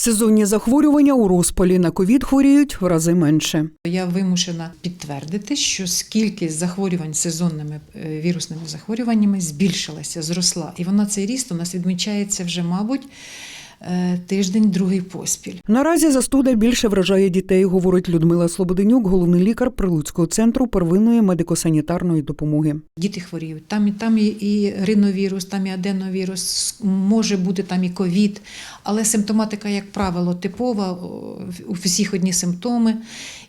Сезонні захворювання у розпалі на ковід хворіють в рази менше. Я вимушена підтвердити, що кількість захворювань сезонними е, вірусними захворюваннями збільшилася, зросла. І вона цей ріст у нас відмічається вже, мабуть, тиждень другий поспіль. Наразі застуда більше вражає дітей, говорить Людмила Слободенюк, головний лікар Прилуцького центру первинної медико-санітарної допомоги. Діти хворіють. Там і там і, і риновірус, там і аденовірус, може бути там і ковід, але симптоматика, як правило, типова, у всіх одні симптоми.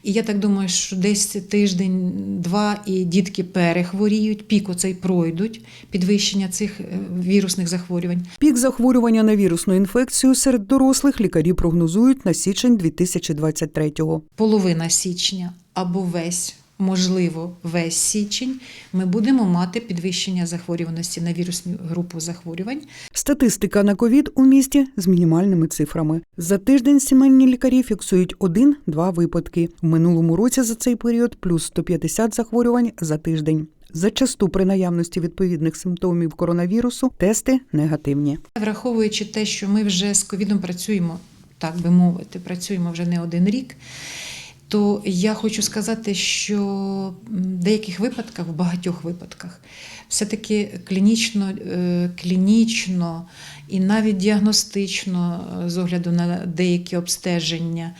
І я так думаю, що десь тиждень-два і дітки перехворіють, пік оцей пройдуть, підвищення цих е, вірусних захворювань. Пік захворювання на вірусну інфекцію серед дорослих лікарі прогнозують на січень 2023-го. половина січня або весь, можливо, весь січень, ми будемо мати підвищення захворюваності на вірусну групу захворювань. Статистика на ковід у місті з мінімальними цифрами. За тиждень сімейні лікарі фіксують один-два випадки. В минулому році за цей період плюс 150 захворювань за тиждень. Зачасту при наявності відповідних симптомів коронавірусу тести негативні. Враховуючи те, що ми вже з ковідом працюємо, так би мовити, працюємо вже не один рік. То я хочу сказати, що в деяких випадках, в багатьох випадках, все-таки клінічно, е, клінічно і навіть діагностично, е, з огляду на деякі обстеження,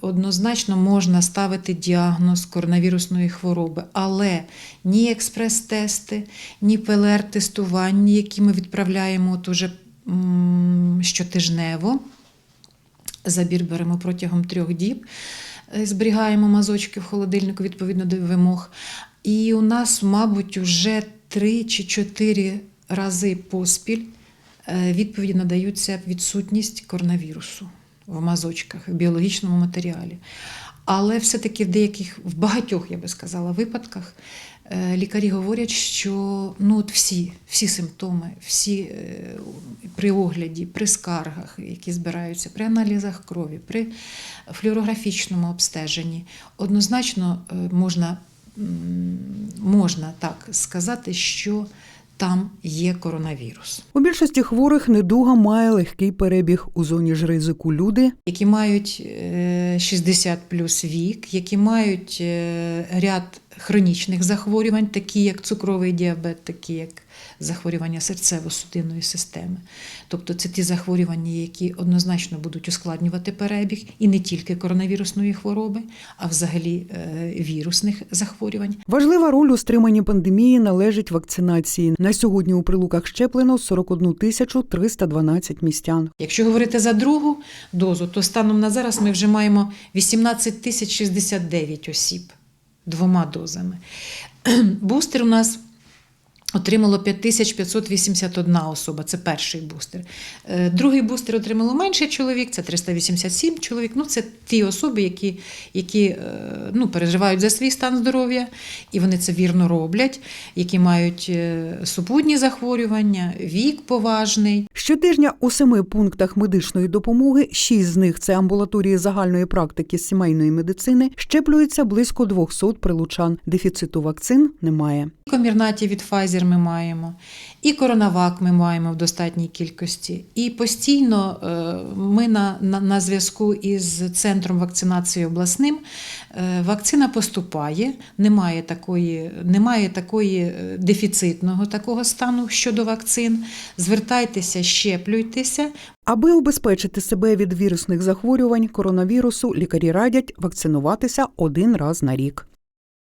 однозначно можна ставити діагноз коронавірусної хвороби, але ні експрес-тести, ні ПЛР-тестування, які ми відправляємо от уже щотижнево, Забір беремо протягом трьох діб, е, зберігаємо мазочки в холодильнику відповідно до вимог. І у нас, мабуть, вже три чи чотири рази поспіль е, відповіді надаються відсутність коронавірусу в мазочках, в біологічному матеріалі. Але все-таки в деяких, в багатьох, я би сказала, випадках е, лікарі говорять, що ну, от всі, всі симптоми, всі е, при огляді, при скаргах, які збираються, при аналізах крові, при флюорографічному обстеженні, однозначно е, можна, можна так сказати, що там є коронавірус. У більшості хворих недуга має легкий перебіг у зоні ж ризику люди. які мають е, 60 плюс вік, які мають е, ряд хронічних захворювань, такі як цукровий діабет, такі як захворювання серцево-судинної системи. Тобто це ті захворювання, які однозначно будуть ускладнювати перебіг і не тільки коронавірусної хвороби, а взагалі е, вірусних захворювань. Важлива роль у стриманні пандемії належить вакцинації. На сьогодні у прилуках щеплено 41 тисячу 312 містян. Якщо говорити за другу дозу, то станом на зараз ми вже маємо 18 тисяч 69 осіб двома дозами. Бустер у нас отримало 5581 особа, це перший бустер. Е, Другий бустер отримало менше чоловік, це 387 чоловік. Ну, це ті особи, які, які е, ну, переживають за свій стан здоров'я, і вони це вірно роблять, які мають е, супутні захворювання, вік поважний. Щотижня у семи пунктах медичної допомоги, шість з них це амбулаторії загальної практики сімейної медицини, щеплюється близько 200 прилучан. Дефіциту вакцин немає. Комірнаті від Pfizer ми маємо, і коронавак ми маємо в достатній кількості. І постійно е, ми на, на, на зв'язку із центром вакцинації обласним. Е, Вакцина поступає, немає такої, немає такої е, дефіцитного такого стану щодо вакцин. Звертайтеся, щеплюйтеся. Аби убезпечити себе від вірусних захворювань коронавірусу, лікарі радять вакцинуватися один раз на рік.